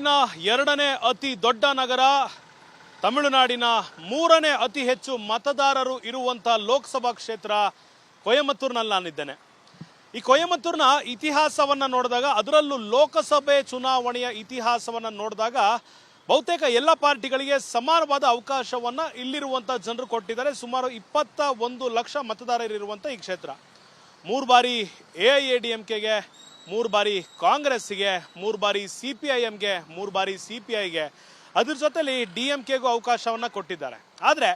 ತಮಿಳುನಾಡಿನ ಎರಡನೇ ಅತಿ ದೊಡ್ಡ ನಗರ, ತಮಿಳುನಾಡಿನ ಮೂರನೇ ಅತಿ ಹೆಚ್ಚು ಮತದಾರರು ಇರುವಂಥ ಲೋಕಸಭಾ ಕ್ಷೇತ್ರ ಕೊಯಮತ್ತೂರಿನಲ್ಲಿ ನಾನಿದ್ದೇನೆ. ಈ ಕೊಯಮತ್ತೂರಿನ ಇತಿಹಾಸವನ್ನು ನೋಡಿದಾಗ, ಅದರಲ್ಲೂ ಲೋಕಸಭೆ ಚುನಾವಣೆಯ ಇತಿಹಾಸವನ್ನು ನೋಡಿದಾಗ ಬಹುತೇಕ ಎಲ್ಲ ಪಾರ್ಟಿಗಳಿಗೆ ಸಮಾನವಾದ ಅವಕಾಶವನ್ನು ಇಲ್ಲಿರುವಂಥ ಜನರು ಕೊಟ್ಟಿದ್ದಾರೆ. ಸುಮಾರು ಇಪ್ಪತ್ತ ಒಂದು ಲಕ್ಷ ಮತದಾರರಿರುವಂಥ ಈ ಕ್ಷೇತ್ರ. ಮೂರು ಬಾರಿ A I A D M ಕೆಗೆ ಮೂರು ಬಾರಿ ಕಾಂಗ್ರೆಸ್ಸಿಗೆ, ಮೂರು ಬಾರಿ ಸಿ ಪಿ ಐ ಎಮ್ಗೆ ಮೂರು ಬಾರಿ ಸಿ ಪಿ ಐಗೆ ಅದ್ರ ಜೊತೆಲಿ ಡಿ ಎಂ ಕೆಗೂ ಅವಕಾಶವನ್ನು ಕೊಟ್ಟಿದ್ದಾರೆ. ಆದರೆ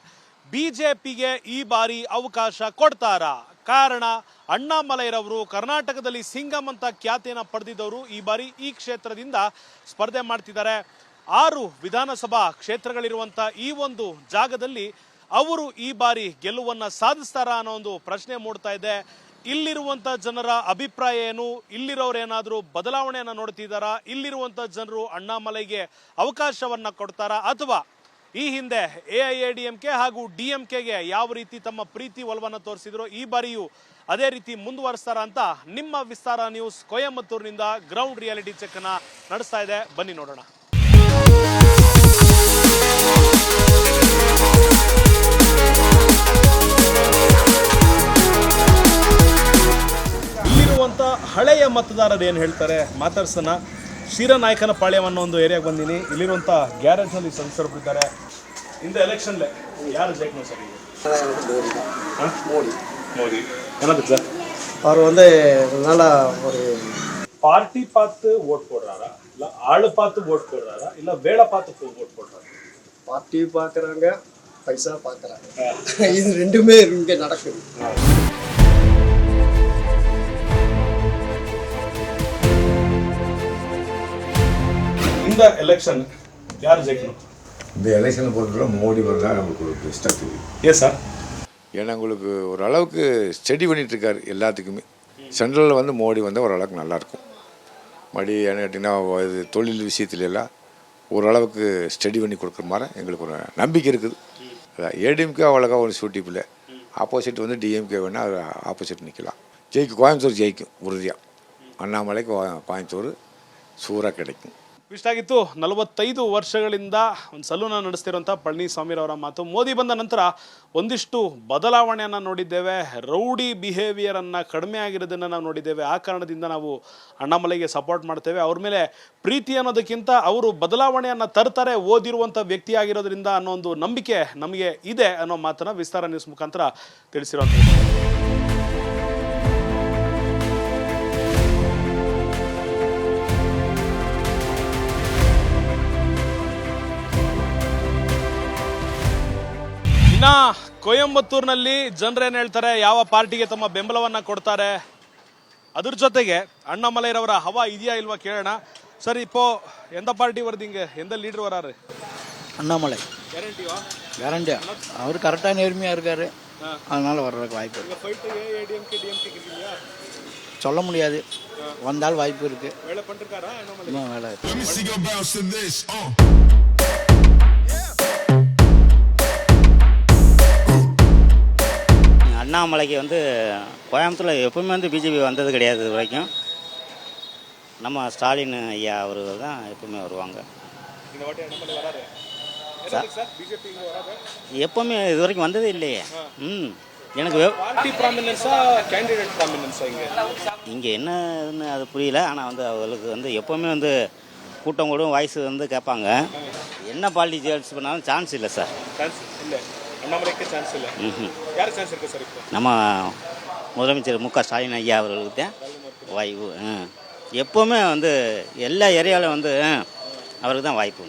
ಬಿ ಜೆ ಪಿಗೆ ಈ ಬಾರಿ ಅವಕಾಶ ಕೊಡ್ತಾರಾ? ಕಾರಣ ಅಣ್ಣಾಮಲೈರವರು ಕರ್ನಾಟಕದಲ್ಲಿ ಸಿಂಗಮ್ ಅಂತ ಖ್ಯಾತಿಯನ್ನು ಪಡೆದಿದ್ದವರು ಈ ಬಾರಿ ಈ ಕ್ಷೇತ್ರದಿಂದ ಸ್ಪರ್ಧೆ ಮಾಡ್ತಿದ್ದಾರೆ. ಆರು ವಿಧಾನಸಭಾ ಕ್ಷೇತ್ರಗಳಿರುವಂಥ ಈ ಒಂದು ಜಾಗದಲ್ಲಿ ಅವರು ಈ ಬಾರಿ ಗೆಲುವನ್ನ ಸಾಧಿಸ್ತಾರಾ ಅನ್ನೋ ಒಂದು ಪ್ರಶ್ನೆ ಮೂಡ್ತಾ ಇದೆ. ಇಲ್ಲಿರುವಂತ ಜನರ ಅಭಿಪ್ರಾಯ ಏನು? ಇಲ್ಲಿರೋರು ಏನಾದರೂ ಬದಲಾವಣೆಯನ್ನ ನೋಡ್ತಿದ್ದಾರಾ ಇಲ್ಲಿರುವಂತ ಜನರು ಅಣ್ಣಾಮಲೈಗೆ ಅವಕಾಶವನ್ನ ಕೊಡ್ತಾರಾ? ಅಥವಾ ಈ ಹಿಂದೆ A I A D M K ಹಾಗೂ ಡಿ ಎಂ ಕೆಗೆ ಯಾವ ರೀತಿ ತಮ್ಮ ಪ್ರೀತಿ ಒಲವನ್ನು ತೋರಿಸಿದ್ರು ಈ ಬಾರಿಯೂ ಅದೇ ರೀತಿ ಮುಂದುವರಿಸ್ತಾರ ಅಂತ ನಿಮ್ಮ ವಿಸ್ತಾರ ನ್ಯೂಸ್ ಕೊಯಮತ್ತೂರಿನಿಂದ ಗ್ರೌಂಡ್ ರಿಯಾಲಿಟಿ ಚೆಕ್ ಅನ್ನ ನಡೆಸ್ತಾ ಇದೆ. ಬನ್ನಿ ನೋಡೋಣ. ಇಲ್ಲಿರುವಂತ ಹಳೆಯ ಮತದಾರರು ಏನು ಹೇಳ್ತಾರೆ ಮಾತಾಡ್ಸೋಣ ಶ್ರೀರನಾಯಕನ ಪಾಳ್ಯಂ ಅನ್ನೋ ಒಂದು ಏರಿಯಾಗೆ ಬಂದೀನಿ ಇಲ್ಲಿರುವಂತ ಗ್ಯಾರೇಜ್ನಲ್ಲಿ ಸದಸ್ಯರೊಬ್ಬರಿದ್ದಾರೆ இந்த எலெக்ஷன்ல யார் ஜெயிக்கணும் சார் மோடி மோடி என்னது சார் அவர் வந்து நல்லா ஒரு பார்ட்டி பார்த்து ஓட் போடுறாரா இல்ல ஆளு பார்த்து ஓட் போடுறாரா இல்ல வேலை பார்த்து ஓட் போடுறாரா பார்ட்டி பார்க்குறாங்க பைசா பார்க்குறாங்க இது ரெண்டுமே இங்கே நடக்குது இந்த எலெக்ஷன் யார் ஜெயிக்கணும்? இந்த எலெக்ஷனை பொறுத்தவரை மோடி நமக்கு ஒரு பெஸ்ட்டாக தெரியும். ஏன் சார் ஏன்னா உங்களுக்கு ஓரளவுக்கு ஸ்டடி பண்ணிட்டு இருக்காரு எல்லாத்துக்குமே. சென்ட்ரலில் வந்து மோடி வந்து ஓரளவுக்கு நல்லாயிருக்கும் மறுபடி என்ன கேட்டிங்கன்னா இது தொழில் விஷயத்துல எல்லாம் ஓரளவுக்கு ஸ்டடி பண்ணி கொடுக்குற மாதிரி எங்களுக்கு ஒரு நம்பிக்கை இருக்குது. அதான் ஏடிஎம்கே அவ்வளோக்கா ஒரு சூட்டிப் இல்லை ஆப்போசிட் வந்து டிஎம்கே வேணால் அது ஆப்போசிட் நிற்கலாம். ஜெயிக்கும் கோயம்புத்தூர் ஜெயிக்கும் உறுதியாக அண்ணாமலைக்கு கோயம்புத்தூர் சூறாக கிடைக்கும். ಇಷ್ಟಾಗಿತ್ತು ನಲವತ್ತೈದು ವರ್ಷಗಳಿಂದ ಒಂದು ಸಲೂನ ನಡೆಸ್ತಿರುವಂಥ ಪಳನಿಸ್ವಾಮಿರವರ ಮಾತು. ಮೋದಿ ಬಂದ ನಂತರ ಒಂದಿಷ್ಟು ಬದಲಾವಣೆಯನ್ನು ನೋಡಿದ್ದೇವೆ. ರೌಡಿ ಬಿಹೇವಿಯರನ್ನು ಕಡಿಮೆ ಆಗಿರೋದನ್ನು ನಾವು ನೋಡಿದ್ದೇವೆ. ಆ ಕಾರಣದಿಂದ ನಾವು ಅಣ್ಣಾಮಲೈಗೆ ಸಪೋರ್ಟ್ ಮಾಡ್ತೇವೆ. ಅವ್ರ ಮೇಲೆ ಪ್ರೀತಿ ಅನ್ನೋದಕ್ಕಿಂತ ಅವರು ಬದಲಾವಣೆಯನ್ನು ತರ್ತಾರೆ ಓದಿರುವಂಥ ವ್ಯಕ್ತಿ ಆಗಿರೋದ್ರಿಂದ ಅನ್ನೋ ಒಂದು ನಂಬಿಕೆ ನಮಗೆ ಇದೆ ಅನ್ನೋ ಮಾತನ್ನು ವಿಸ್ತಾರ ನ್ಯೂಸ್ ಮುಖಾಂತರ ತಿಳಿಸಿರುವಂಥದ್ದು ಇನ್ನ ಕೊಯಂಬತ್ತೂರಿನಲ್ಲಿ ಜನರೇನು ಹೇಳ್ತಾರೆ ಯಾವ ಪಾರ್ಟಿಗೆ ತಮ್ಮ ಬೆಂಬಲವನ್ನ ಕೊಡ್ತಾರೆ ಅದ್ರ ಜೊತೆಗೆ ಅಣ್ಣಾಮಲೈರವರ ಹವಾ ಇದೆಯಾ ಇಲ್ವಾ ಕೇಳೋಣ ಸರ್ இப்போ எந்த பார்ட்டி வருது இங்க எந்த லீடர் வராரு அண்ணாமலை கேரண்டியா கேரண்டியா அவர் கரெக்டாக நேர்மையாக இருக்கார் அதனால் வர்றதுக்கு வாய்ப்பு இருக்கு இங்க ஃபைட் ஏடிஎம்கே டிஎம்கே இருக்கீங்களா சொல்ல முடியாது வந்தால் வாய்ப்பு இருக்குது வேலை பண்ணிருக்காரா அண்ணாமலை இன்னும் வேலை அண்ணாமலைக்கு வந்து கோயம்புத்தூரில் எப்பவுமே வந்து பிஜேபி வந்தது கிடையாது இது வரைக்கும். நம்ம ஸ்டாலின் ஐயா அவர் தான் எப்பவுமே வருவாங்க. எப்பவுமே இது வரைக்கும் வந்ததே இல்லையே. ம். எனக்கு இங்க? என்னன்னு அது புரியல. ஆனால் வந்து அவங்களுக்கு வந்து எப்பவுமே வந்து கூட்டம் கூடும் வாய்ஸ் வந்து கேட்பாங்க. என்ன பாலிட்டிக்ஸ் பண்ணாலும் சான்ஸ் இல்லை சார் சான்ஸ் இல்ல. அண்ணாமலைக்கு சான்ஸ் இல்ல. யாருக்கு சான்ஸ் இருக்கு சார் இப்போ? நம்ம முதலமைச்சர் மு க ஸ்டாலின் ஐயா அவர்களுக்கு தான் வாய்ப்பு. எப்போவுமே வந்து எல்லா ஏரியாவிலும் வந்து அவருக்கு தான் வாய்ப்பு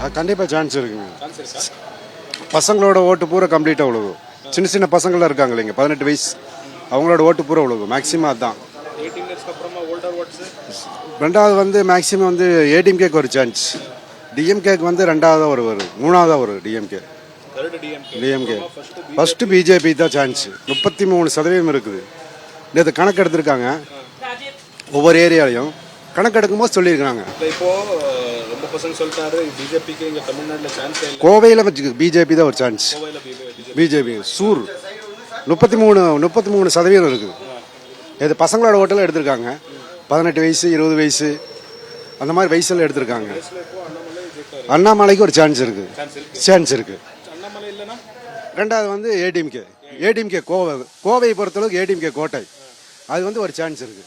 அது கண்டிப்பாக சான்ஸ் இருக்குங்க. பசங்களோட ஓட்டு பூரா கம்ப்ளீட்டாக விழுகும் சின்ன சின்ன பசங்களாம் இருக்காங்க இல்லைங்க பதினெட்டு வயசு. அவங்களோட ஓட்டு பூரா விழுகும் மேக்ஸிமம் அதுதான் ரெண்டாவது வந்து மேக்ஸிமம் வந்து ஏடிஎம்கேக்கு ஒரு சான்ஸ் டிஎம்கேக்கு வந்து ரெண்டாவதாக ஒரு வரும் மூணாவதாக வரும் டிஎம்கே டிஎம்கே ஃபஸ்ட்டு பிஜேபி தான் சான்ஸ் முப்பத்தி மூணு சதவீதம் இருக்குது. நேற்று கணக்கு எடுத்திருக்காங்க ஒவ்வொரு ஏரியாலையும் கணக்கு எடுக்கும்போது சொல்லியிருக்காங்க இப்போ ரொம்ப பசங்க சொல்லிட்டாரு. பிஜேபிக்கு இங்க தமிழ்நாட்டுல சான்ஸ் இல்லை. கோவையில் பிஜேபி தான் ஒரு சான்ஸ் பிஜேபி பிஜேபி சூர் முப்பத்தி மூணு முப்பத்தி மூணு சதவீதம் இருக்குது. இது பசங்களோட ஓட்டெல்லாம் எடுத்திருக்காங்க. பதினெட்டு வயசு இருபது வயசு அந்த மாதிரி வயசில் எடுத்திருக்காங்க. அண்ணாமலைக்கு ஒரு சான்ஸ் இருக்கு. சான்ஸ் இருக்கு. ரெண்டாவது வந்து ஏடிஎம்கே ஏடிஎம்கே கோவை. கோவையை பொறுத்தளவுக்கு ஏடிஎம்கே கோட்டை. அது வந்து ஒரு சான்ஸ் இருக்கு.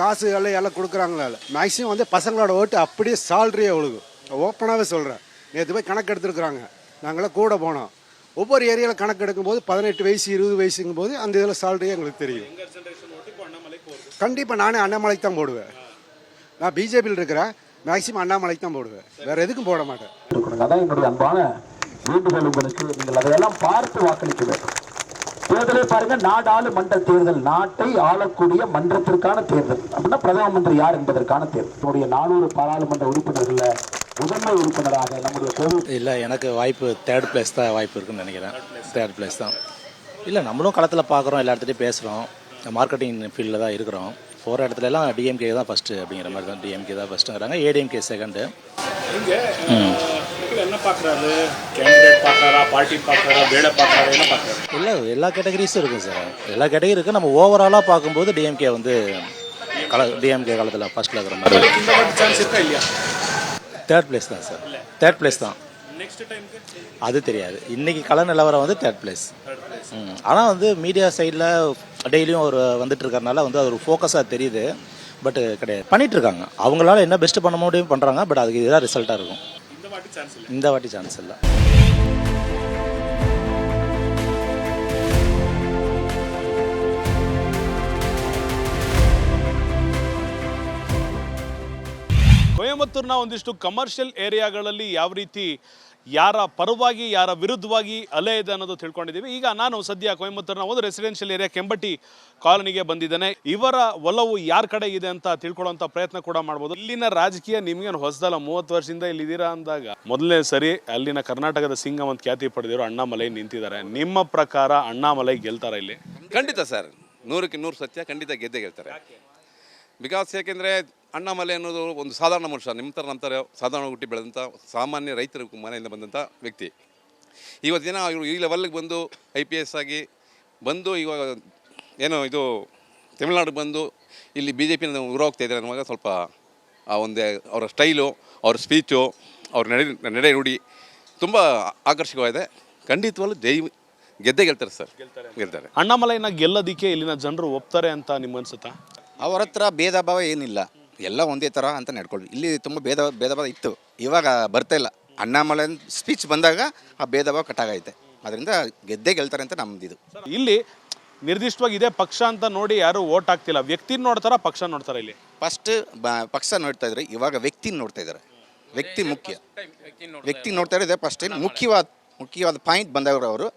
காசு எல்லாம் எல்லாம் கொடுக்குறாங்களா? மேக்ஸிமம் வந்து பசங்களோட ஓட்டு அப்படியே சால்ரியே ஒழுகும். ஓப்பனாகவே சொல்கிறேன் நேற்று போய் கணக்கு எடுத்துருக்குறாங்க. நாங்களாம் கூட போனோம். ஒவ்வொரு ஏரியாவில் கணக்கு எடுக்கும்போது பதினெட்டு வயசு இருபது வயசுங்கும் போது அந்த இதில் சால்ரியே எங்களுக்கு தெரியும். கண்டிப்பாக நானே அண்ணாமலைக்கு தான் போடுவேன். நான் பிஜேபியில் இருக்கிறேன் மேக்ஸிமம் அண்ணாமலைக்கு தான் போடுவேன். வேறு எதுக்கும் போட மாட்டேன். அதான் என்னுடைய அன்பான வேண்டுகோள் உங்களுக்கு நீங்கள் அதையெல்லாம் பார்த்து வாக்களிக்க வேண்டும். தேர்தலை பாருங்க நாடாளுமன்ற தேர்தல் நாட்டை ஆளக்கூடிய மன்றத்திற்கான தேர்தல். அப்படின்னா பிரதம மந்திரி யார் என்பதற்கான தேர்தல். நம்முடைய நானூறு பாராளுமன்ற உறுப்பினர்கள முதன்மை உறுப்பினராக நம்முடைய கோவில் இல்லை எனக்கு வாய்ப்பு தேர்ட் பிளேஸ் தான் வாய்ப்பு இருக்குன்னு நினைக்கிறேன். தேர்ட் பிளேஸ் தான். இல்லை நம்மளும் களத்தில் பார்க்குறோம் எல்லா இடத்துலையும் பேசுகிறோம் மார்க்கெட்டிங் ஃபீல்டில் தான் இருக்கிறோம். போகிற இடத்துல எல்லாம் டிஎம்கே தான் ஃபஸ்ட்டு அப்படிங்கிற மாதிரி தான் டிஎம்கே தான் ஃபஸ்ட்டுங்கிறாங்க ஏடிஎம்கே செகண்டு இல்லை எல்லா கேட்டகரிஸும் இருக்குது சார். எல்லா கேட்டகரி இருக்குது நம்ம ஓவராலாக பார்க்கும்போது டிஎம்கே வந்து கள டிஎம்கே காலத்தில் ஃபஸ்ட்டில் இருக்கிற மாதிரி. தேர்ட் பிளேஸ் தான் சார் தேர்ட் பிளேஸ் தான். அது தெரியாது. இன்னைக்கு கள நிலவரம் வந்து தேர்ட் பிளேஸ் ஆனால் வந்து மீடியா சைடில் டெய்லியும் ஒரு வந்துட்டு இருக்கறனால வந்து அது ஒரு ஃபோக்கஸாக தெரியுது பட் கிடையாது பண்ணிட்டு இருக்காங்க அவங்களால என்ன பெஸ்ட் பண்ண முடியும் பண்ணுறாங்க பட் அதுக்கு இதுதான் ரிசல்ட்டாக இருக்கும் இந்த வாட்டி சான்ஸ் இல்லை இந்த வாட்டி சான்ஸ் இல்லை ಕೊಯಮತ್ತೂರಿನ ಒಂದಿಷ್ಟು ಕಮರ್ಷಿಯಲ್ ಏರಿಯಾಗಳಲ್ಲಿ ಯಾವ ರೀತಿ ಯಾರ ಪರವಾಗಿ ಯಾರ ವಿರುದ್ಧವಾಗಿ ಅಲೆ ಇದೆ ಅನ್ನೋದು ತಿಳ್ಕೊಂಡಿದ್ದೀವಿ. ಈಗ ನಾನು ಸದ್ಯ ಕೊಯಮತ್ತೂರಿನ ಒಂದು ರೆಸಿಡೆನ್ಷಿಯಲ್ ಏರಿಯಾ ಕೆಂಬಟ್ಟಿ ಕಾಲೋನಿಗೆ ಬಂದಿದ್ದೇನೆ. ಇವರ ಒಲವು ಯಾರ ಕಡೆ ಇದೆ ಅಂತ ತಿಳ್ಕೊಳ್ಳೋಂಥ ಪ್ರಯತ್ನ ಕೂಡ ಮಾಡ್ಬೋದು. ಇಲ್ಲಿನ ರಾಜಕೀಯ ನಿಮ್ಗೇನು ಹೊಸದಲ್ಲ? ಮೂವತ್ತು ವರ್ಷದಿಂದ ಇಲ್ಲಿದ್ದೀರಾ ಅಂದಾಗ? ಮೊದಲನೇ ಸರಿ ಅಲ್ಲಿನ ಕರ್ನಾಟಕದ ಸಿಂಗಂ ಅಂತ ಖ್ಯಾತಿ ಪಡೆದಿರೋ ಅಣ್ಣಾಮಲೈ ನಿಂತಿದ್ದಾರೆ. ನಿಮ್ಮ ಪ್ರಕಾರ ಅಣ್ಣಾಮಲೈ ಗೆಲ್ತಾರ ಇಲ್ಲಿ? ಖಂಡಿತ ಸರ್. ನೂರಕ್ಕೆ ನೂರು ಸತ್ಯ ಖಂಡಿತ ಗೆದ್ದೆ ಗೆಲ್ತಾರೆ. ಬಿಕಾಸ್ ಯಾಕೆಂದರೆ ಅಣ್ಣಾಮಲೆ ಅನ್ನೋದು ಒಂದು ಸಾಧಾರಣ ಮನುಷ್ಯ ನಿಮ್ಮ ಥರ ನಂತರ ಸಾಧಾರಣ ಹುಟ್ಟಿ ಬೆಳೆದಂಥ ಸಾಮಾನ್ಯ ರೈತರ ಮನೆಯಿಂದ ಬಂದಂಥ ವ್ಯಕ್ತಿ. ಇವತ್ತಿನ ದಿನ ಇವರು ಈ ಲೆವೆಲ್ಗೆ ಬಂದು ಐ ಪಿ ಎಸ್ ಆಗಿ ಬಂದು ಇವಾಗ ಏನು ಇದು ತಮಿಳ್ನಾಡಿಗೆ ಬಂದು ಇಲ್ಲಿ ಬಿ ಜೆ ಪಿನ ಹೋಗ್ತಾ ಇದ್ದಾರೆ ಅನ್ನುವಾಗ ಸ್ವಲ್ಪ ಆ ಒಂದೇ ಅವರ ಸ್ಟೈಲು ಅವ್ರ ಸ್ಪೀಚು ಅವ್ರ ನಡೆ ನಡೆ ನುಡಿ ತುಂಬ ಆಕರ್ಷಕವಾಗಿದೆ. ಖಂಡಿತವಾಗ್ಲೂ ಜೈ ಗೆದ್ದೇ ಗೆಲ್ತಾರೆ ಸರ್. ಗೆಲ್ತಾರೆ. ಅಣ್ಣಾಮಲೈನ ಗೆಲ್ಲೋದಿಕ್ಕೆ ಇಲ್ಲಿನ ಜನರು ಒಪ್ತಾರೆ ಅಂತ ನಿಮ್ಮ ಅನ್ಸುತ್ತಾ ಅವರ ಹತ್ರ ಭೇದ ಭಾವ ಏನಿಲ್ಲ. ಎಲ್ಲ ಒಂದೇ ಥರ ಅಂತ ನಡ್ಕೊಳ್ಳಿ ಇಲ್ಲಿ ತುಂಬ ಭೇದ ಭೇದ ಭಾವ ಇತ್ತು. ಇವಾಗ ಬರ್ತಾ ಇಲ್ಲ. ಅಣ್ಣಾಮಲೆ ಸ್ಪೀಚ್ ಬಂದಾಗ ಆ ಭೇದ ಭಾವ ಕಟ್ಟಾಗೈತೆ. ಅದರಿಂದ ಗೆದ್ದೇ ಗೆಲ್ತಾರೆ ಅಂತ ನಮ್ದಿದು ಇಲ್ಲಿ ನಿರ್ದಿಷ್ಟವಾಗಿ ಇದೇ ಪಕ್ಷ ಅಂತ ನೋಡಿ ಯಾರು ಓಟ್ ಹಾಕ್ತಿಲ್ಲ. ವ್ಯಕ್ತಿ ನೋಡ್ತಾರ ಪಕ್ಷ ನೋಡ್ತಾರೆ ಇಲ್ಲಿ? ಫಸ್ಟ್ ಬ ಪಕ್ಷ ನೋಡ್ತಾ ಇದ್ರೆ. ಇವಾಗ ವ್ಯಕ್ತಿ ನೋಡ್ತಾ ಇದ್ದಾರೆ ವ್ಯಕ್ತಿ ಮುಖ್ಯ. ವ್ಯಕ್ತಿ ನೋಡ್ತಾ ಇದ್ದಾರೆ ಫಸ್ಟ್ ಟೈಮ್ ಮುಖ್ಯವಾದ ಮುಖ್ಯವಾದ ಪಾಯಿಂಟ್ ಬಂದವರು ಅವರು.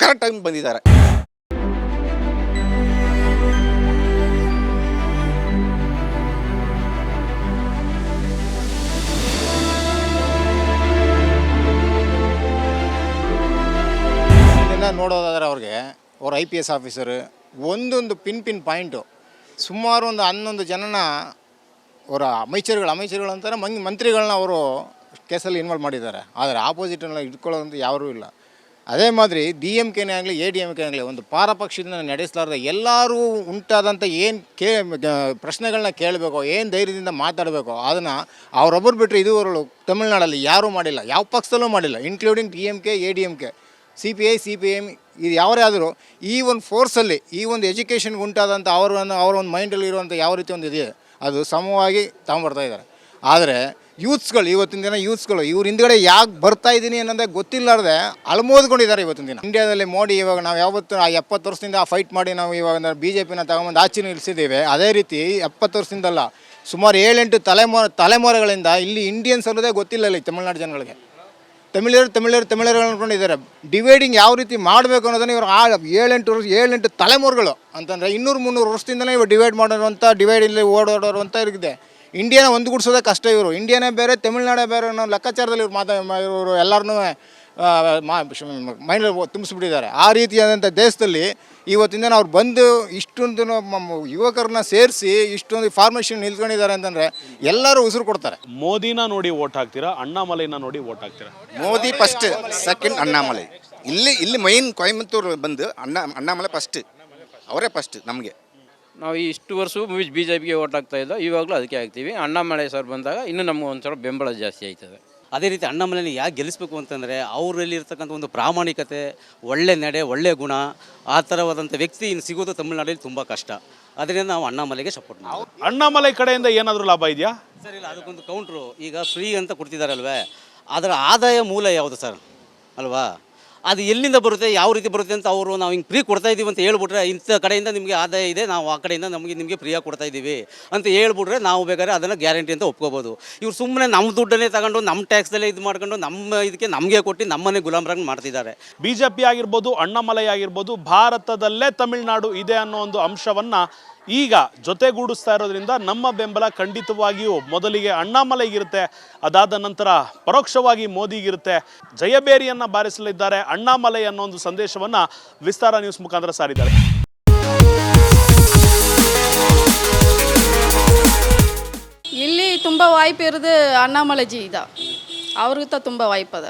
ಕರೆಕ್ಟ್ ಟೈಮ್ ಬಂದಿದ್ದಾರೆ. ಇದನ್ನ ನೋಡೋದಾದ್ರೆ ಅವ್ರಿಗೆ, ಅವ್ರ ಐ ಪಿ ಎಸ್ ಆಫೀಸರ್ ಒಂದೊಂದು ಪಿನ್ ಪಿನ್ ಪಾಯಿಂಟು ಸುಮಾರು ಒಂದು ಹನ್ನೊಂದು ಜನನ ಅವರ ಅಮೈಚರ್ಗಳು ಅಮೈಚರ್ಗಳು ಅಂತಾರೆ ಮಂಗ್, ಮಂತ್ರಿಗಳನ್ನ ಅವರು ಕೇಸಲ್ಲಿ ಇನ್ವಾಲ್ವ್ ಮಾಡಿದ್ದಾರೆ. ಆದರೆ ಆಪೋಸಿಟನ್ನ ಇಟ್ಕೊಳ್ಳೋದಂತ ಯಾರೂ ಇಲ್ಲ. ಅದೇ ಮಾದರಿ ಡಿ ಎಂ ಕೆನೇ ಆಗಲಿ ಎ ಡಿ ಎಂ ಕೆ ಆಗಲಿ, ಒಂದು ಪಾರಪಕ್ಷದಿಂದ ನಡೆಸಲಾರ್ದೆ ಎಲ್ಲರೂ ಉಂಟಾದಂಥ ಏನು ಕೇ ಪ್ರಶ್ನೆಗಳನ್ನ ಕೇಳಬೇಕು, ಏನು ಧೈರ್ಯದಿಂದ ಮಾತಾಡಬೇಕು, ಅದನ್ನು ಅವರೊಬ್ಬರು ಬಿಟ್ಟರೆ ಇದುವರೆಗೂ ತಮಿಳ್ನಾಡಲ್ಲಿ ಯಾರೂ ಮಾಡಿಲ್ಲ. ಯಾವ ಪಕ್ಷದಲ್ಲೂ ಮಾಡಿಲ್ಲ including D M K A D M K C P I C P M ಇದು ಯಾವರೇ ಆದರೂ ಈ ಒಂದು ಫೋರ್ಸಲ್ಲಿ ಈ ಒಂದು ಎಜುಕೇಷನ್ಗೆ ಉಂಟಾದಂಥ ಅವರ ಅವರ ಒಂದು ಮೈಂಡಲ್ಲಿ ಇರುವಂಥ ಯಾವ ರೀತಿ ಒಂದು ಇದೆ, ಅದು ಸಮವಾಗಿ ತಗೊಂಬರ್ತಾ ಇದ್ದಾರೆ. ಆದರೆ ಯೂತ್ಸ್ಗಳು ಇವತ್ತಿನ ದಿನ ಯೂತ್ಸ್ಗಳು ಇವ್ರ ಹಿಂದ್ಗಡೆ ಯಾಕೆ ಬರ್ತಾ ಇದ್ದೀನಿ ಅನ್ನೋದೇ ಗೊತ್ತಿಲ್ಲಾರ್ದೆ ಅಳಮೋದ್ಕೊಂಡಿದ್ದಾರೆ ಇವತ್ತಿನ ದಿನ. ಇಂಡಿಯಾದಲ್ಲಿ ಮೋಡಿ ಇವಾಗ ನಾವು ಯಾವತ್ತು, ಆ ಎಪ್ಪತ್ತು ವರ್ಷದಿಂದ ಫೈಟ್ ಮಾಡಿ ನಾವು ಇವಾಗ ಬಿ ಜೆ ಪಿನ ತಗೊಂಬಂದು ಆಚೆ ನಿಲ್ಲಿಸಿದ್ದೇವೆ ಅದೇ ರೀತಿ ಎಪ್ಪತ್ತು ವರ್ಷದಿಂದಲ್ಲ ಸುಮಾರು ಏಳೆಂಟು ತಲೆಮೋ, ತಲೆಮಾರುಗಳಿಂದ ಇಲ್ಲಿ ಇಂಡಿಯನ್ಸ್ ಅನ್ನೋದೇ ಗೊತ್ತಿಲ್ಲ ಇಲ್ಲಿ ತಮಿಳ್ನಾಡು ಜನಗಳಿಗೆ. ತಮಿಳರು ತಮಿಳರು ತಮಿಳರು ಅನ್ಕೊಂಡಿದ್ದಾರೆ. ಡಿವೈಡಿಂಗ್ ಯಾವ ರೀತಿ ಮಾಡಬೇಕು ಅನ್ನೋದನ್ನ ಇವರು ಆ ಏಳೆಂಟು ವರ್ಷ, ಏಳೆಂಟು ತಲೆಮಾರುಗಳು ಅಂತಂದರೆ ಇನ್ನೂರು, ಮುನ್ನೂರು ವರ್ಷದಿಂದಲೇ ಇವರು ಡಿವೈಡ್ ಮಾಡೋರುವಂಥ ಡಿವೈಡ್ ಇಲ್ಲಿ ಓಡಾಡೋರು ಅಂತ ಇದೆ ಇಂಡಿಯಾನ ಒಂದುಗೂಡಿಸೋದೇ ಕಷ್ಟ ಇವರು. ಇಂಡಿಯಾನೇ ಬೇರೆ, ತಮಿಳ್ನಾಡೇ ಬೇರೆ ಅನ್ನೋ ಲೆಕ್ಕಾಚಾರದಲ್ಲಿ ಇವ್ರು ಮಾತಾ ಇವರು ಎಲ್ಲರನ್ನೂ ಮೈಂಡ್ ತುಂಬಿಸ್ಬಿಟ್ಟಿದ್ದಾರೆ. ಆ ರೀತಿಯಾದಂಥ ದೇಶದಲ್ಲಿ ಇವತ್ತಿನ ದಿನ ಅವ್ರು ಬಂದು ಇಷ್ಟೊಂದು ಯುವಕರನ್ನ ಸೇರಿಸಿ ಇಷ್ಟೊಂದು ಫಾರ್ಮೇಷನ್ ನಿಲ್ಕೊಂಡಿದ್ದಾರೆ ಅಂತಂದರೆ ಎಲ್ಲರೂ ಉಸಿರು ಕೊಡ್ತಾರೆ. ಮೋದಿನ ನೋಡಿ ಓಟ್ ಹಾಕ್ತೀರಾ? ಅಣ್ಣಾಮಲೈನ ನೋಡಿ ಓಟ್ ಹಾಕ್ತೀರಾ? Modi first second Annamalai. ಇಲ್ಲಿ ಇಲ್ಲಿ ಮೈನ್ ಕೊಯಮತ್ತೂರು ಬಂದು ಅಣ್ಣ ಅಣ್ಣಾಮಲೆ ಫಸ್ಟ್ ಅವರೇ ಫಸ್ಟ್ ನಮಗೆ. ನಾವು ಇಷ್ಟು ವರ್ಷ ಬಿ ಜೆ ಪಿಗೆ ಓಟ್ ಹಾಕ್ತಾ ಇದ್ದೋ ಇವಾಗಲೂ ಅದಕ್ಕೆ ಹಾಕ್ತೀವಿ. ಅಣ್ಣಾಮಲೆ ಸರ್ ಬಂದಾಗ ಇನ್ನೂ ನಮ್ಗೆ ಒಂದು ಸ್ವಲ್ಪ ಬೆಂಬಲ ಜಾಸ್ತಿ ಆಯ್ತದೆ. ಅದೇ ರೀತಿ ಅಣ್ಣಾಮಲೈನ ಯಾಕೆ ಗೆಲ್ಲಿಸ್ಬೇಕು ಅಂತಂದರೆ ಅವರಲ್ಲಿ ಇರ್ತಕ್ಕಂಥ ಒಂದು ಪ್ರಾಮಾಣಿಕತೆ ಒಳ್ಳೆ ನಡೆ ಒಳ್ಳೆ ಗುಣ ಆ ಥರವಾದಂಥ ವ್ಯಕ್ತಿ ಇನ್ನು ಸಿಗೋದು ತಮಿಳುನಾಡಲ್ಲಿ ತುಂಬ ಕಷ್ಟ. ಅದರಿಂದ ನಾವು ಅಣ್ಣಾಮಲೆಗೆ ಸಪೋರ್ಟ್ ಮಾಡ್ತೀವಿ. ಅಣ್ಣಾಮಲೈ ಕಡೆಯಿಂದ ಏನಾದರೂ ಲಾಭ ಇದೆಯಾ? ಸರ್ ಇಲ್ಲ ಅದಕ್ಕೊಂದು ಕೌಂಟ್ರು ಈಗ ಫ್ರೀ ಅಂತ ಕೊಡ್ತಿದ್ದಾರಲ್ವೇ ಅದರ ಆದಾಯ ಮೂಲ ಯಾವುದು ಸರ್? ಅಲ್ವಾ? ಅದು ಎಲ್ಲಿಂದ ಬರುತ್ತೆ, ಯಾವ ರೀತಿ ಬರುತ್ತೆ ಅಂತ ಅವರು ನಾವು ಹಿಂಗೆ ಫ್ರೀ ಕೊಡ್ತಾ ಇದ್ದೀವಿ ಅಂತ ಹೇಳ್ಬಿಟ್ರೆ ಇಂಥ ಕಡೆಯಿಂದ ನಿಮಗೆ ಆದಾಯ ಇದೆ, ನಾವು ಆ ಕಡೆಯಿಂದ ನಮಗೆ ನಿಮಗೆ ಫ್ರೀಯಾಗಿ ಕೊಡ್ತಾ ಇದ್ದೀವಿ ಅಂತ ಹೇಳ್ಬಿಟ್ರೆ ನಾವು ಬೇಕಾದ್ರೆ ಅದನ್ನು ಗ್ಯಾರಂಟಿ ಅಂತ ಒಪ್ಕೋಬೋದು. ಇವ್ರು ಸುಮ್ಮನೆ ನಮ್ಮ ದುಡ್ಡನ್ನೇ ತಗೊಂಡು ನಮ್ಮ ಟ್ಯಾಕ್ಸಲ್ಲೇ ಇದು ಮಾಡ್ಕೊಂಡು ನಮ್ಮ ಇದಕ್ಕೆ ನಮಗೆ ಕೊಟ್ಟು ನಮ್ಮನ್ನೇ ಗುಲಾಮರಾಗಿ ಮಾಡ್ತಿದ್ದಾರೆ. ಬಿ ಜೆ ಪಿ ಆಗಿರ್ಬೋದು, ಅಣ್ಣಾಮಲೈ ಆಗಿರ್ಬೋದು, ಭಾರತದಲ್ಲೇ ತಮಿಳುನಾಡು ಇದೆ ಅನ್ನೋ ಒಂದು ಅಂಶವನ್ನ ಈಗ ಜೊತೆಗೂಡಿಸ್ತಾ ಇರೋದ್ರಿಂದ ನಮ್ಮ ಬೆಂಬಲ ಖಂಡಿತವಾಗಿಯೂ ಮೊದಲಿಗೆ ಅಣ್ಣಾಮಲೈಗಿರುತ್ತೆ. ಅದಾದ ನಂತರ ಪರೋಕ್ಷವಾಗಿ ಮೋದಿಗಿರುತ್ತೆ. ಜಯಬೇರಿಯನ್ನ ಬಾರಿಸಲಿದ್ದಾರೆ ಅಣ್ಣಾಮಲೈ ಅನ್ನೋ ಒಂದು ಸಂದೇಶವನ್ನ ವಿಸ್ತಾರ ನ್ಯೂಸ್ ಮುಖಾಂತರ ಸಾರಿದ್ದಾರೆ. ಇಲ್ಲಿ ತುಂಬ ವಾಯ್ಪ್ ಇರೋದು ಅಣ್ಣಾಮಲೈಜಿ ಇದ. ಅವ್ರಿಗಿಂತ ತುಂಬ ವಾಯ್ಪ್ ಅದ.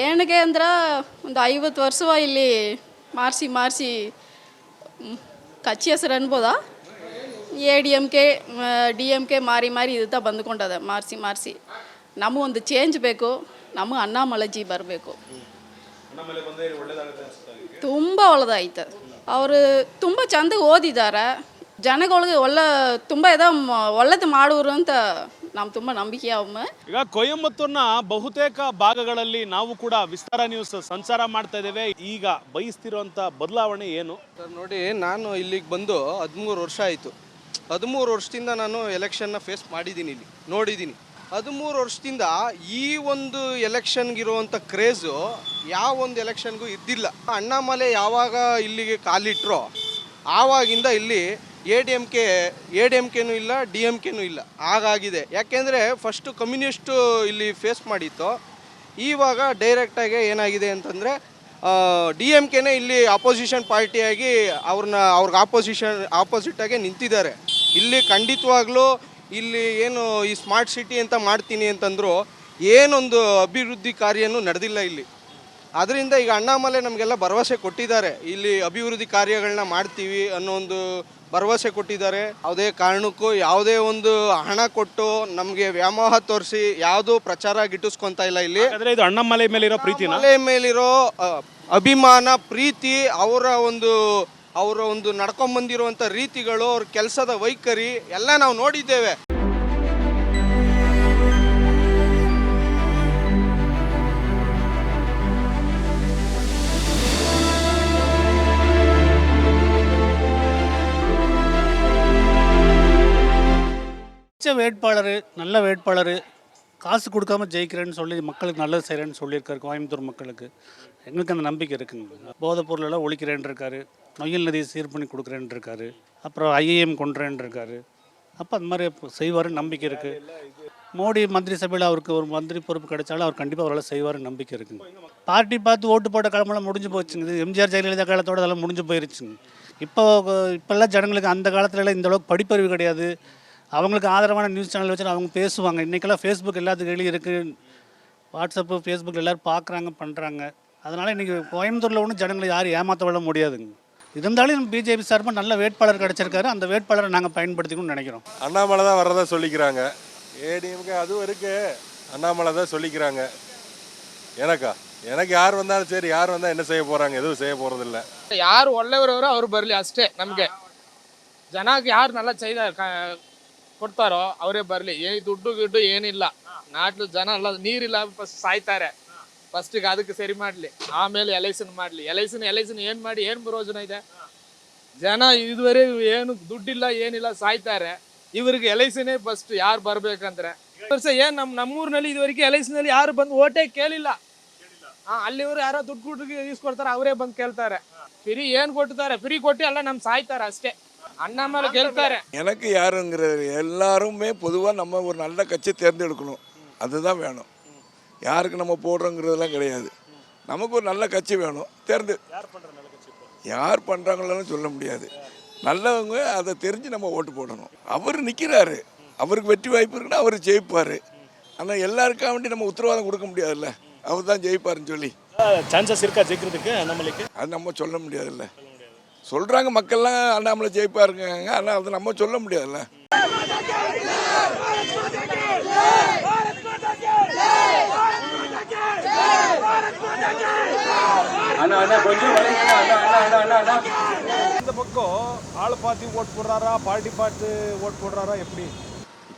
ಏನಿಗೆ ಅಂದ್ರೆ ಒಂದು ಐವತ್ತು ವರ್ಷವ ಇಲ್ಲಿ ಮಾರ್ಸಿ ಮಾರಿಸಿ ಕಚ್ಚಿ ಹೆಸರು ಅನ್ಬೋದಾ? A D M K D M K ಮಾರಿ ಮಾರಿ ಇದು ಬಂದ್ಕೊಂಡದ, ಮಾರಿಸಿ ಮಾರಿಸಿ. ನಮಗೊಂದು ಚೇಂಜ್ ಬೇಕು, ನಮಗೆ ಅಣ್ಣಾಮಲಜಿ ಬರಬೇಕು. ತುಂಬ ಒಳ್ಳೆದಾಯ್ತು. ಅವರು ತುಂಬ ಚಂದ ಓದಿದ್ದಾರೆ ಜನಗಳಿಗೆ ಒಳ್ಳೆ, ತುಂಬ ಇದ ಒಳ್ಳೇದು ಮಾಡೋರು ಅಂತ ನಮ್ಮ ತುಂಬ ನಂಬಿಕೆ ಅವಮ್ಮ ಈಗ ಕೊಯಂಬತ್ತೂರ್ನ ಬಹುತೇಕ ಭಾಗಗಳಲ್ಲಿ ನಾವು ಕೂಡ ವಿಸ್ತಾರ ನ್ಯೂಸ್ ಸಂಚಾರ ಮಾಡ್ತಾ ಇದ್ದೇವೆ. ಈಗ ಬಯಸ್ತಿರುವಂತ ಬದಲಾವಣೆ ಏನು? ಸರ್ ನೋಡಿ ನಾನು ಇಲ್ಲಿಗೆ ಬಂದು ಹದಿಮೂರು ವರ್ಷ ಆಯಿತು. ಹದಿಮೂರು ವರ್ಷದಿಂದ ನಾನು ಎಲೆಕ್ಷನ್ನ ಫೇಸ್ ಮಾಡಿದ್ದೀನಿ ಇಲ್ಲಿ ನೋಡಿದ್ದೀನಿ. ಹದಿಮೂರು ವರ್ಷದಿಂದ ಈ ಒಂದು ಎಲೆಕ್ಷನ್ಗಿರುವಂಥ ಕ್ರೇಜು ಯಾವ ಒಂದು ಎಲೆಕ್ಷನ್ಗೂ ಇದ್ದಿಲ್ಲ. ಅಣ್ಣಾಮಲೆ ಯಾವಾಗ ಇಲ್ಲಿಗೆ ಕಾಲಿಟ್ರೋ ಆವಾಗಿಂದ ಇಲ್ಲಿ A D M K, A D M ಕೆನೂ ಇಲ್ಲ, ಡಿ ಎಂ ಕೆನೂ ಇಲ್ಲ. ಹಾಗಾಗಿದೆ. ಯಾಕೆಂದರೆ ಫಸ್ಟು ಕಮ್ಯುನಿಸ್ಟು ಇಲ್ಲಿ ಫೇಸ್ ಮಾಡಿತ್ತು. ಇವಾಗ ಡೈರೆಕ್ಟಾಗಿ ಏನಾಗಿದೆ ಅಂತಂದರೆ ಡಿ ಎಂ ಕೆನೇ ಇಲ್ಲಿ ಅಪೋಸಿಷನ್ ಪಾರ್ಟಿಯಾಗಿ ಅವ್ರನ್ನ ಅವ್ರಿಗೆ ಆಪೋಸಿಷನ್ ಆಪೋಸಿಟಾಗೆ ನಿಂತಿದ್ದಾರೆ. ಇಲ್ಲಿ ಖಂಡಿತವಾಗ್ಲೂ ಇಲ್ಲಿ ಏನು ಈ ಸ್ಮಾರ್ಟ್ ಸಿಟಿ ಅಂತ ಮಾಡ್ತೀನಿ ಅಂತಂದ್ರು ಏನೊಂದು ಅಭಿವೃದ್ಧಿ ಕಾರ್ಯನೂ ನಡೆದಿಲ್ಲ ಇಲ್ಲಿ. ಅದರಿಂದ ಈಗ ಅಣ್ಣಾಮಲೆ ನಮಗೆಲ್ಲ ಭರವಸೆ ಕೊಟ್ಟಿದ್ದಾರೆ. ಇಲ್ಲಿ ಅಭಿವೃದ್ಧಿ ಕಾರ್ಯಗಳನ್ನ ಮಾಡ್ತೀವಿ ಅನ್ನೋ ಒಂದು ಭರವಸೆ ಕೊಟ್ಟಿದ್ದಾರೆ. ಯಾವುದೇ ಕಾರಣಕ್ಕೂ ಯಾವುದೇ ಒಂದು ಹಣ ಕೊಟ್ಟು ನಮಗೆ ವ್ಯಾಮೋಹ ತೋರಿಸಿ ಯಾವುದು ಪ್ರಚಾರ ಗಿಟ್ಟಿಸ್ಕೊಂತ ಇಲ್ಲ ಇಲ್ಲಿ. ಯಾಕಂದ್ರೆ ಇದು ಅಣ್ಣಾಮಲೈ ಮೇಲಿರೋ ಪ್ರೀತಿ ಮಲೆ ಮೇಲಿರೋ ಅ, ಅಭಿಮಾನ ಪ್ರೀತಿ ಅವರ ಒಂದು ಅವರ ಒಂದು ನಡ್ಕೊಂಬಂದಿರುವಂಥ ರೀತಿಗಳು ಅವ್ರ ಕೆಲಸದ ವೈಖರಿ ಎಲ್ಲ ನಾವು ನೋಡಿದ್ದೇವೆ. வேட்பாளர் நல்ல வேட்பாளர் காசு கொடுக்காம ஜெயிக்கிறேன்னு சொல்லி மக்களுக்கு நல்லது செய்கிறேன்னு சொல்லியிருக்காரு கோயம்புத்தூர் மக்களுக்கு. எங்களுக்கு அந்த நம்பிக்கை இருக்குங்க. போதைப் பொருளெல்லாம் ஒழிக்கிறேன்னு இருக்காரு நொயில் நதியை சீர் பண்ணி கொடுக்குறேன்னு இருக்காரு அப்புறம் ஐஏஎம் கொண்டுறேன்னு இருக்காரு அப்போ அந்த மாதிரி செய்வார் நம்பிக்கை இருக்குது மோடி மந்திரி சபையில் அவருக்கு ஒரு மந்திரி பொறுப்பு கிடைச்சாலும் அவர் கண்டிப்பாக அவரால் செய்வார் நம்பிக்கை இருக்குங்க. பார்ட்டி பார்த்து ஓட்டு போட்ட காலமெல்லாம் முடிஞ்சு போச்சுங்க. இது எம்ஜிஆர் ஜெயலலிதா காலத்தோட அதெல்லாம் முடிஞ்சு போயிருச்சுங்க. இப்போ இப்போல்லாம் ஜனங்களுக்கு அந்த காலத்துலலாம் இந்த அளவுக்கு படிப்பறிவு கிடையாது. அவங்களுக்கு ஆதரவான நியூஸ் சேனல் வச்சு அவங்க பேசுவாங்க. இன்றைக்கெல்லாம் ஃபேஸ்புக் எல்லாத்துக்கு இருக்குது வாட்ஸ்அப்பு ஃபேஸ்புக் எல்லோரும் பார்க்குறாங்க பண்ணுறாங்க அதனால் இன்றைக்கி கோயம்புத்தூரில் ஒன்றும் ஜனங்களை யாரும் ஏமாற்ற விட முடியாதுங்க. இருந்தாலும் பிஜேபி சார்பாக நல்ல வேட்பாளர் கிடச்சிருக்காரு. அந்த வேட்பாளரை நாங்கள் பயன்படுத்திக்கணும்னு நினைக்கிறோம். அண்ணாமலை தான் வரதா சொல்லிக்கிறாங்க. ஏடிஎம்கே அதுவும் இருக்குது அண்ணாமலை தான் சொல்லிக்கிறாங்க. எனக்கா? எனக்கு யார் வந்தாலும் சரி யார் வந்தால் என்ன செய்ய போகிறாங்க எதுவும் செய்ய போகிறதில்ல யார் ஒல்லவரோ அவர் பரலி அஸ்டே நமக்கு. ஜனாக்கு யார் நல்லா செய்தார் ಕೊಡ್ತಾರೋ ಅವರೇ ಬರಲಿ. ಏನು ದುಡ್ಡು ಗಿಡ್ಡು ಏನಿಲ್ಲ. ನಾಟ್ಲು ಜನ ಅಲ್ಲ, ನೀರಿಲ್ಲ ಫಸ್ಟ್ ಸಾಯ್ತಾರೆ. ಫಸ್ಟಿಗೆ ಅದಕ್ಕೆ ಸರಿ ಮಾಡ್ಲಿ. ಆಮೇಲೆ ಎಲೆಕ್ಷನ್ ಮಾಡ್ಲಿ. ಎಲೆಕ್ಷನ್ ಎಲೆಕ್ಷನ್ ಏನು ಮಾಡಿ, ಏನು ಪ್ರಯೋಜನ ಇದೆ? ಜನ ಇದುವರೆಗೂ ಏನು ದುಡ್ಡಿಲ್ಲ, ಏನಿಲ್ಲ, ಸಾಯ್ತಾರೆ. ಇವ್ರಿಗೆ ಎಲೆಕ್ಷನೇ ಫಸ್ಟ್ ಯಾರು ಬರ್ಬೇಕಂದ್ರೆ? ವರ್ಷ ಏನು ನಮ್ಮ ನಮ್ಮೂರ್ನಲ್ಲಿ ಇದುವರೆಗೆ ನಲ್ಲಿ ಯಾರು ಬಂದು ಓಟೇ ಕೇಳಿಲ್ಲ. ಹಾ ಅಲ್ಲಿವರು ಯಾರೋ ದುಡ್ಡು ಗುಡ್ಡು ಇಸ್ಕೊಡ್ತಾರೆ ಅವರೇ ಬಂದು ಕೇಳ್ತಾರೆ. ಫ್ರೀ ಏನ್ ಕೊಡ್ತಾರೆ? ಫ್ರೀ ಕೊಟ್ಟು ಅಲ್ಲ ನಮ್ ಸಾಯ್ತಾರೆ ಅಷ್ಟೇ. அண்ணாமலை கேள்த்தாரு எனக்கு யாருங்கிறது எல்லாருமே பொதுவாக நம்ம ஒரு நல்ல கட்சி தேர்ந்தெடுக்கணும். அதுதான் வேணும். யாருக்கு நம்ம போடுறோங்கிறதெல்லாம் கிடையாது. நமக்கு ஒரு நல்ல கட்சி வேணும். தேர்ந்து யார் பண்ணுறாங்களன்னு சொல்ல முடியாது. நல்லவங்க அதை தெரிஞ்சு நம்ம ஓட்டு போடணும். அவர் நிற்கிறாரு அவருக்கு வெற்றி வாய்ப்பு இருக்குன்னா அவர் ஜெயிப்பார். ஆனால் எல்லாருக்கா வேண்டி நம்ம உத்தரவாதம் கொடுக்க முடியாதுல்ல. அவர் தான் ஜெயிப்பாருன்னு சொல்லி. சான்சஸ் இருக்கா ஜெயிக்கிறதுக்கு அண்ணாமலைக்கு? அது நம்ம சொல்ல முடியாதுல்ல. சொல்கிறாங்க மக்கள்லாம் அண்ணாமலை ஜெயிப்பாருங்க ஆனால் அது நம்ம சொல்ல முடியாதுல்ல. இந்த பக்கம் ஆள் பார்த்து ஓட் போடுறாரா? பார்ட்டி பார்த்து ஓட் போடுறாரா? எப்படி?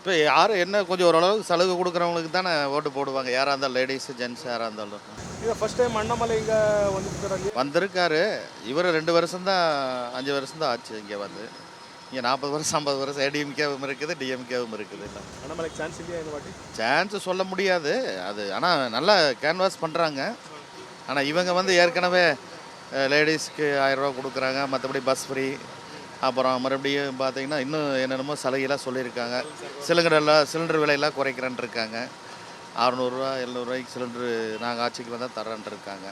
இப்போ யார் என்ன கொஞ்சம் ஓரளவுக்கு சலுகை கொடுக்குறவங்களுக்கு தானே ஓட்டு போடுவாங்க. யாராக இருந்தாலும் லேடிஸ் ஜென்ட்ஸ் யாராக இருந்தாலும். இதை ஃபர்ஸ்ட் டைம் அண்ணாமலை இங்கே வந்துருக்காரு வந்திருக்காரு. இவர் ரெண்டு வருஷம் தான் அஞ்சு வருஷம் தான் ஆச்சு இங்கே வந்து. இங்கே நாற்பது வருஷம் ஐம்பது வருஷம் ஏடிஎம்கேவும் இருக்குது டிஎம்கேவும் இருக்குது. அண்ணாமலைக்கு சான்ஸ் இல்லையா இந்த வாட்டி? சான்ஸ் சொல்ல முடியாது. அது ஆனால் நல்லா கேன்வாஸ் பண்ணுறாங்க ஆனால் இவங்க வந்து ஏற்கனவே லேடிஸ்க்கு ஆயிரரூவா கொடுக்குறாங்க. மற்றபடி பஸ் ஃப்ரீ அப்புறம் மறுபடியும் பார்த்தீங்கன்னா இன்னும் என்னென்னமோ சலுகையெல்லாம் சொல்லியிருக்காங்க. சிலிண்டர்லாம் சிலிண்டர் விலையெல்லாம் குறைக்கிறேன்ட்டு இருக்காங்க. அறநூறுரூவா எழுநூறுவாய்க்கு சிலிண்டரு நாங்கள் ஆட்சிக்கு வந்தால் தரேன்ட்டு இருக்காங்க.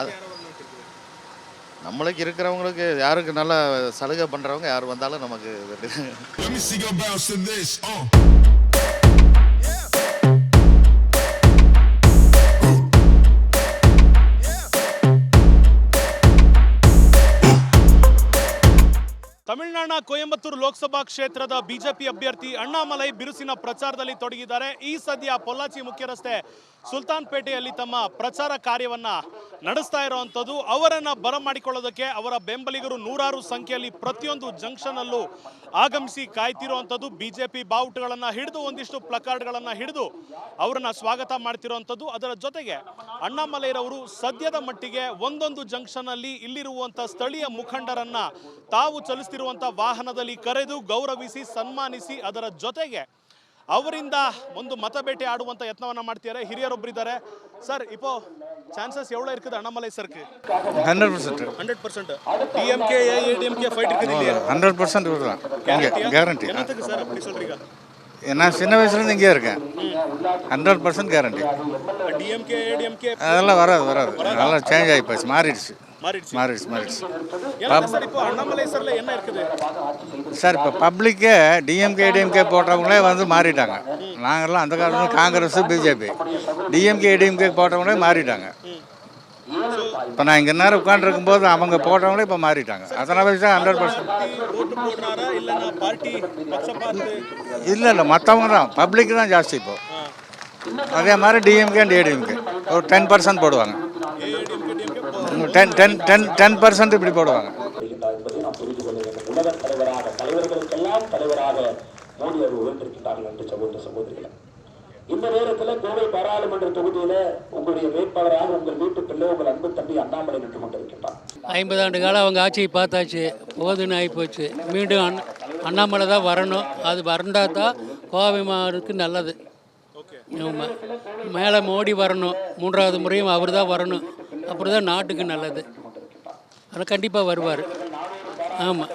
அது நம்மளுக்கு இருக்கிறவங்களுக்கு யாருக்கு நல்லா சலுகை பண்ணுறவங்க யார் வந்தாலும் நமக்கு ತಮಿಳುನಾಡಿನ ಕೊಯಂಬತ್ತೂರು ಲೋಕಸಭಾ ಕ್ಷೇತ್ರದ ಬಿಜೆಪಿ ಅಭ್ಯರ್ಥಿ ಅಣ್ಣಾಮಲೈ ಬಿರುಸಿನ ಪ್ರಚಾರದಲ್ಲಿ ತೊಡಗಿದ್ದಾರೆ. ಈ ಸದ್ಯ ಪೊಲ್ಲಾಚಿ ಮುಖ್ಯ ರಸ್ತೆ ಸುಲ್ತಾನ್ಪೇಟೆಯಲ್ಲಿ ತಮ್ಮ ಪ್ರಚಾರ ಕಾರ್ಯವನ್ನ ನಡೆಸ್ತಾ ಇರುವಂಥದ್ದು, ಅವರನ್ನ ಬರಮಾಡಿಕೊಳ್ಳೋದಕ್ಕೆ ಅವರ ಬೆಂಬಲಿಗರು ನೂರಾರು ಸಂಖ್ಯೆಯಲ್ಲಿ ಪ್ರತಿಯೊಂದು ಜಂಕ್ಷನ್ ಅಲ್ಲೂ ಆಗಮಿಸಿ ಕಾಯ್ತಿರುವಂಥದ್ದು. ಬಿಜೆಪಿ ಬಾವುಟಗಳನ್ನ ಹಿಡಿದು, ಒಂದಿಷ್ಟು ಪ್ಲಕಾರ್ಡ್ಗಳನ್ನ ಹಿಡಿದು ಅವರನ್ನ ಸ್ವಾಗತ ಮಾಡ್ತಿರುವಂಥದ್ದು. ಅದರ ಜೊತೆಗೆ ಅಣ್ಣಾಮಲೈರವರು ಸದ್ಯದ ಮಟ್ಟಿಗೆ ಒಂದೊಂದು ಜಂಕ್ಷನ್ ಅಲ್ಲಿ ಇಲ್ಲಿರುವಂತ ಸ್ಥಳೀಯ ಮುಖಂಡರನ್ನ ತಾವು ಚಲಿಸ್ತಿರುವಂತ ವಾಹನದಲ್ಲಿ ಕರೆದು ಗೌರವಿಸಿ, ಸನ್ಮಾನಿಸಿ, ಅದರ ಜೊತೆಗೆ ಅವರಿಂದ ಒಂದು ಮತಬೇಟೆ ಆಡುವಂತ ಯತ್ನವನ್ನ ಮಾಡ್ತಿದ್ದಾರೆ ಹಿರಿಯರೊಬ್ಬರಿದ್ದಾರೆ ಸರ್ இப்போ சான்சஸ் எவ்வளவு இருக்குது Annamalai சருக்கு hundred percent hundred percent DMK ADMK fight இருக்குது இல்லையா ஹண்ட்ரட் பர்சன்ட் விடுறான் கேரண்டி என்னத்துக்கு சார் அப்படி சொல்றீங்க நான் சின்ன வயசுலேருந்து இங்கே இருக்கேன் hundred percent guarantee DMK ADMK அதெல்லாம் வராது வராது நல்லா சேஞ்ச் ஆகி போச்சு மாறிடுச்சு மாறிடுச்சு. மாறிடுச்சு மாறிடுச்சு. ஏன்னா சார் இப்போ அண்ணாமலை சார்ல என்ன இருக்குது? சார் இப்போ பப்ளிக்கே டிஎம்கே டிஎம்கே போட்டவங்களே வந்து மாறிட்டாங்க. நாங்கள்லாம் அந்த காலத்தில் காங்கிரஸ் பிஜேபி டிஎம்கே டிஎம்கே போட்டவங்களே மாறிட்டாங்க. இப்போ நான் இங்கே நேரம் உட்காந்துருக்கும் போது அவங்க போட்டவங்களே இப்போ மாறிட்டாங்க. அதனால வச்சு தான் ஹண்ட்ரட் பர்சன்ட் இல்லை இல்லை மற்றவங்க தான். பப்ளிக் தான் ஜாஸ்தி இப்போ. அதே மாதிரி டிஎம்கே அண்ட் ஏடிஎம்கே ஒரு டென் பர்சன்ட் போடுவாங்க. Ten ten ten ten percent இப்படி போடுவாங்க. இந்த நேரத்தில் கோவை பாராளுமன்ற தொகுதியில உங்களுடைய வேட்பாளராக உங்கள் வீட்டு பிள்ளை உங்கள் அன்பு தம்பி அண்ணாமலை நின்று கொண்டிருக்கின்றார். ஐம்பது ஆண்டு காலம் அவங்க ஆட்சியை பார்த்தாச்சு. போதுன்னு ஆகிப்போச்சு மீண்டும் அண்ண அண்ணாமலை தான் வரணும். அது வந்தால் தான் கோவை மாவட்டத்துக்கு நல்லது. மேலே மோடி வரணும். மூன்றாவது முறையும் அவர் தான் வரணும். அப்புறம் தான் நாட்டுக்கு நல்லது ஆனால் கண்டிப்பாக வருவார் ஆமாம்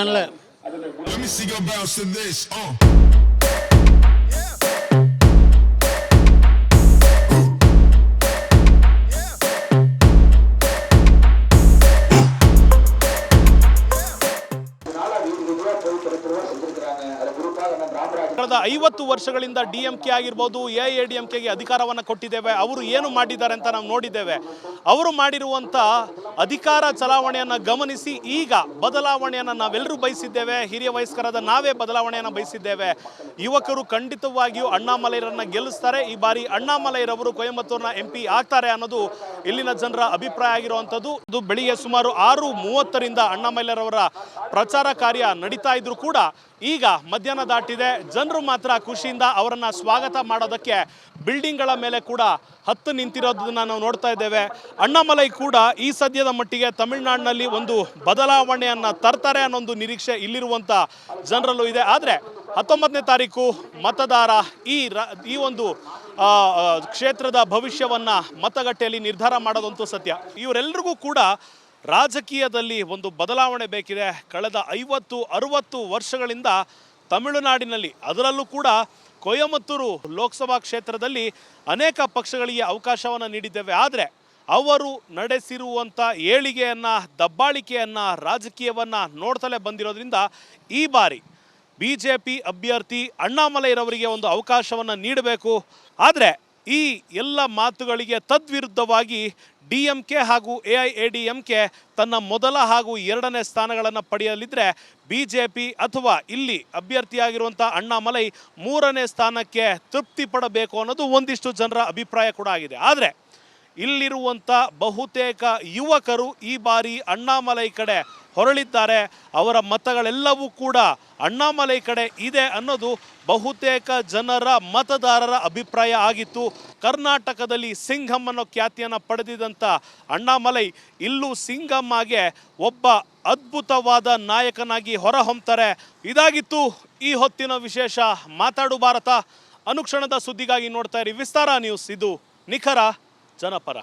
நல்ல Let me see your bounce to this. Uh. ಐವತ್ತು ವರ್ಷಗಳಿಂದ ಡಿ ಎಂ ಕೆ ಆಗಿರ್ಬೋದು, ಎ ಎ ಡಿ ಎಂ ಕೆಗೆ ಅಧಿಕಾರವನ್ನು ಕೊಟ್ಟಿದ್ದೇವೆ. ಅವರು ಏನು ಮಾಡಿದ್ದಾರೆ ಅಂತ ನಾವು ನೋಡಿದ್ದೇವೆ. ಅವರು ಮಾಡಿರುವಂಥ ಅಧಿಕಾರ ಚಲಾವಣೆಯನ್ನು ಗಮನಿಸಿ, ಈಗ ಬದಲಾವಣೆಯನ್ನು ನಾವೆಲ್ಲರೂ ಬಯಸಿದ್ದೇವೆ. ಹಿರಿಯ ವಯಸ್ಕರಾದ ನಾವೇ ಬದಲಾವಣೆಯನ್ನು ಬಯಸಿದ್ದೇವೆ. ಯುವಕರು ಖಂಡಿತವಾಗಿಯೂ ಅಣ್ಣಾಮಲೈರನ್ನು ಗೆಲ್ಲಿಸ್ತಾರೆ. ಈ ಬಾರಿ ಅಣ್ಣಾಮಲೈರವರು ಕೊಯಂಬತ್ತೂರಿನ ಎಂ ಪಿ ಆಗ್ತಾರೆ ಅನ್ನೋದು ಇಲ್ಲಿನ ಜನರ ಅಭಿಪ್ರಾಯ ಆಗಿರುವಂಥದ್ದು. ಇದು ಬೆಳಿಗ್ಗೆ ಸುಮಾರು ಆರು ಮೂವತ್ತರಿಂದ ಅಣ್ಣಾಮಲೈರವರ ಪ್ರಚಾರ ಕಾರ್ಯ ನಡೀತಾ ಇದ್ರು ಕೂಡ ಈಗ ಮಧ್ಯಾಹ್ನ ದಾಟಿದೆ. ಜನರು ಮಾತ್ರ ಖುಷಿಯಿಂದ ಅವರನ್ನ ಸ್ವಾಗತ ಮಾಡೋದಕ್ಕೆ ಬಿಲ್ಡಿಂಗ್ಗಳ ಮೇಲೆ ಕೂಡ ಹತ್ತು ನಿಂತಿರೋದನ್ನ ನಾವು ನೋಡ್ತಾ ಇದ್ದೇವೆ. ಅಣ್ಣಾಮಲೈ ಕೂಡ ಈ ಸದ್ಯದ ಮಟ್ಟಿಗೆ ತಮಿಳುನಾಡಿನಲ್ಲಿ ಒಂದು ಬದಲಾವಣೆಯನ್ನ ತರ್ತಾರೆ ಅನ್ನೋ ಒಂದು ನಿರೀಕ್ಷೆ ಇಲ್ಲಿರುವಂತ ಜನರಲ್ಲೂ ಇದೆ. ಆದರೆ ಹತ್ತೊಂಬತ್ತನೇ ತಾರೀಕು ಮತದಾರ ಈ ಈ ಒಂದು ಕ್ಷೇತ್ರದ ಭವಿಷ್ಯವನ್ನ ಮತಗಟ್ಟೆಯಲ್ಲಿ ನಿರ್ಧಾರ ಮಾಡೋದಂತೂ ಸತ್ಯ. ಇವರೆಲ್ಲರಿಗೂ ಕೂಡ ರಾಜಕೀಯದಲ್ಲಿ ಒಂದು ಬದಲಾವಣೆ ಬೇಕಿದೆ. ಕಳೆದ ಐವತ್ತು, ಅರುವತ್ತು ವರ್ಷಗಳಿಂದ ತಮಿಳುನಾಡಿನಲ್ಲಿ, ಅದರಲ್ಲೂ ಕೂಡ ಕೊಯಮತ್ತೂರು ಲೋಕಸಭಾ ಕ್ಷೇತ್ರದಲ್ಲಿ ಅನೇಕ ಪಕ್ಷಗಳಿಗೆ ಅವಕಾಶವನ್ನು ನೀಡಿದ್ದೇವೆ. ಆದರೆ ಅವರು ನಡೆಸಿರುವಂಥ ಏಳಿಗೆಯನ್ನು, ದಬ್ಬಾಳಿಕೆಯನ್ನು, ರಾಜಕೀಯವನ್ನು ನೋಡ್ತಲೇ ಬಂದಿರೋದ್ರಿಂದ ಈ ಬಾರಿ ಬಿ ಜೆ ಪಿ ಅಭ್ಯರ್ಥಿ ಅಣ್ಣಾಮಲೈರವರಿಗೆ ಒಂದು ಅವಕಾಶವನ್ನು ನೀಡಬೇಕು. ಆದರೆ ಈ ಎಲ್ಲ ಮಾತುಗಳಿಗೆ ತದ್ವಿರುದ್ಧವಾಗಿ ಡಿ ಹಾಗೂ ಎ ಐ ಎ ಡಿ ತನ್ನ ಮೊದಲ ಹಾಗೂ ಎರಡನೇ ಸ್ಥಾನಗಳನ್ನು ಪಡೆಯಲಿದ್ದರೆ ಬಿ ಜೆ ಪಿ ಅಥವಾ ಇಲ್ಲಿ ಅಭ್ಯರ್ಥಿಯಾಗಿರುವಂಥ ಅಣ್ಣಾಮಲೈ ಮೂರನೇ ಸ್ಥಾನಕ್ಕೆ ತೃಪ್ತಿ ಪಡಬೇಕು ಅನ್ನೋದು ಒಂದಿಷ್ಟು ಜನರ ಅಭಿಪ್ರಾಯ ಕೂಡ ಆಗಿದೆ. ಆದರೆ ಇಲ್ಲಿರುವಂಥ ಬಹುತೇಕ ಯುವಕರು ಈ ಬಾರಿ ಅಣ್ಣಾಮಲೈ ಕಡೆ ಹೊರಳಿದ್ದಾರೆ. ಅವರ ಮತಗಳೆಲ್ಲವೂ ಕೂಡ ಅಣ್ಣಾಮಲೈ ಕಡೆ ಇದೆ ಅನ್ನೋದು ಬಹುತೇಕ ಜನರ ಮತದಾರರ ಅಭಿಪ್ರಾಯ ಆಗಿತ್ತು. ಕರ್ನಾಟಕದಲ್ಲಿ ಅನ್ನೋ ಖ್ಯಾತಿಯನ್ನು ಪಡೆದಿದ್ದಂಥ ಅಣ್ಣಾಮಲೈ ಇಲ್ಲೂ ಸಿಂಗಮ್ಮಗೆ ಒಬ್ಬ ಅದ್ಭುತವಾದ ನಾಯಕನಾಗಿ ಹೊರಹೊಮ್ತಾರೆ. ಇದಾಗಿತ್ತು ಈ ಹೊತ್ತಿನ ವಿಶೇಷ. ಮಾತಾಡು ಭಾರತ. ಅನುಕ್ಷಣದ ಸುದ್ದಿಗಾಗಿ ನೋಡ್ತಾ ಇರಿ. ವಿಸ್ತಾರ ನ್ಯೂಸ್. ಇದು ನಿಖರ. ಜನಪರ